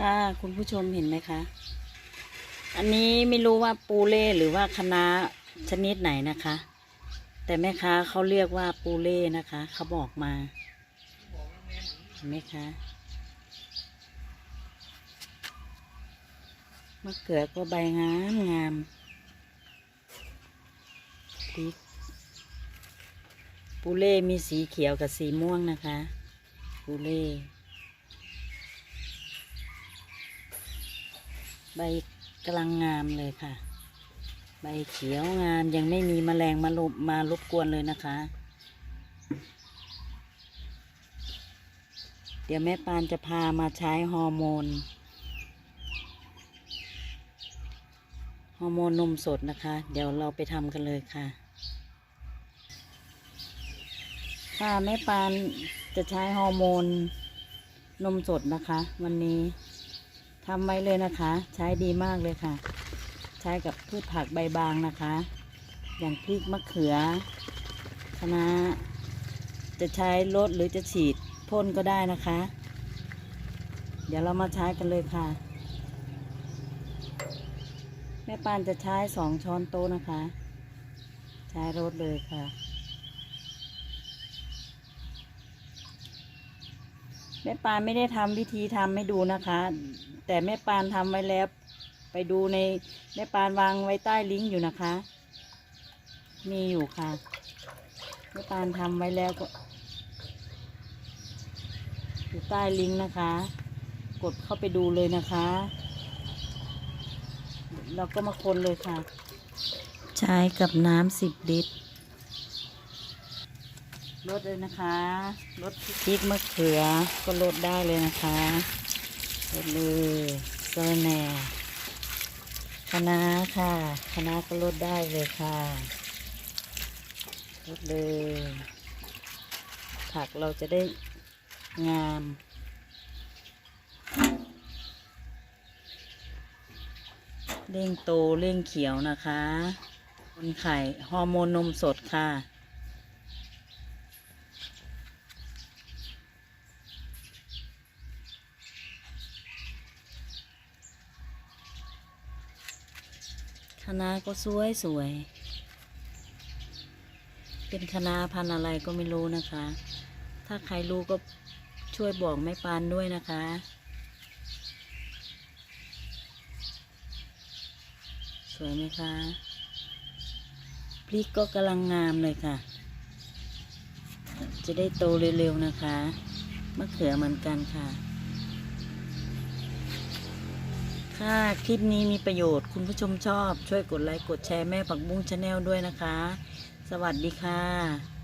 ค่ะคุณผู้ชมเห็นไหมคะ อันนี้ไม่รู้ว่าปูเล่หรือว่าคะน้าชนิดไหนนะคะ แต่แม่ค้าเขาเรียกว่าปูเล่นะคะเขาบอกมาเห็นไหมคะมะเขือก็ใบงามงามพริกปูเล่มีสีเขียวกับสีม่วงนะคะ ปูเล่ ใบกำลังงามเลยค่ะ ใบเขียวงามยังไม่มีแมลงมารบมารบกวนเลยนะคะ เดี๋ยวแม่ปานจะพามาใช้ฮอร์โมนฮอร์โมนนมสดนะคะ เดี๋ยวเราไปทำกันเลยค่ะ ค่ะแม่ปานจะใช้ฮอร์โมนนมสดนะคะ วันนี้ ทำไว้เลยนะคะ ใช้ดีมากเลยค่ะ ใช้กับพืชผักใบบางนะคะ อย่างพริกมะเขือคะน้าจะใช้รดหรือจะฉีดพ่นก็ได้นะคะ เดี๋ยวเรามาใช้กันเลยค่ะ แม่ปานจะใช้สองช้อนโต๊ะนะคะ ใช้รดเลยค่ะ แม่ปานไม่ได้ทำวิธีทำให้ดูนะคะ แต่แม่ปานทำไว้แล้ว ไปดูในแม่ปานวางไว้ใต้ลิงก์อยู่นะคะ มีอยู่ค่ะ แม่ปานทำไว้แล้วก็ อยู่ใต้ลิงก์นะคะ กดเข้าไปดูเลยนะคะเราก็มาคนเลยค่ะ ใช้กับน้ำสิบลิตร ลดเลยนะคะลดพริกมะเขือก็ลดได้เลยนะคะลดเลยสะระแหน่คะน้าค่ะคะน้าก็ลดได้เลยค่ะลดเลย ผักเราจะได้งามเร่งโตเร่งเขียวนะคะคนไข่ฮอร์โมนนมสดค่ะ ณะก็สวยสวย เป็นคณะพันอะไรก็ไม่รู้นะคะ ถ้าใครรู้ก็ช่วยบอกแม่ปานด้วยนะคะ สวยไหมคะ พริกก็กำลังงามเลยค่ะ จะได้โตเร็วๆนะคะ มะเขือเหมือนกันค่ะ ค่ะคลิปนี้มีประโยชน์คุณผู้ชมชอบ ช่วยกดไลค์กดแชร์แม่ผักบุ้งชาแนลด้วยนะคะ สวัสดีค่ะ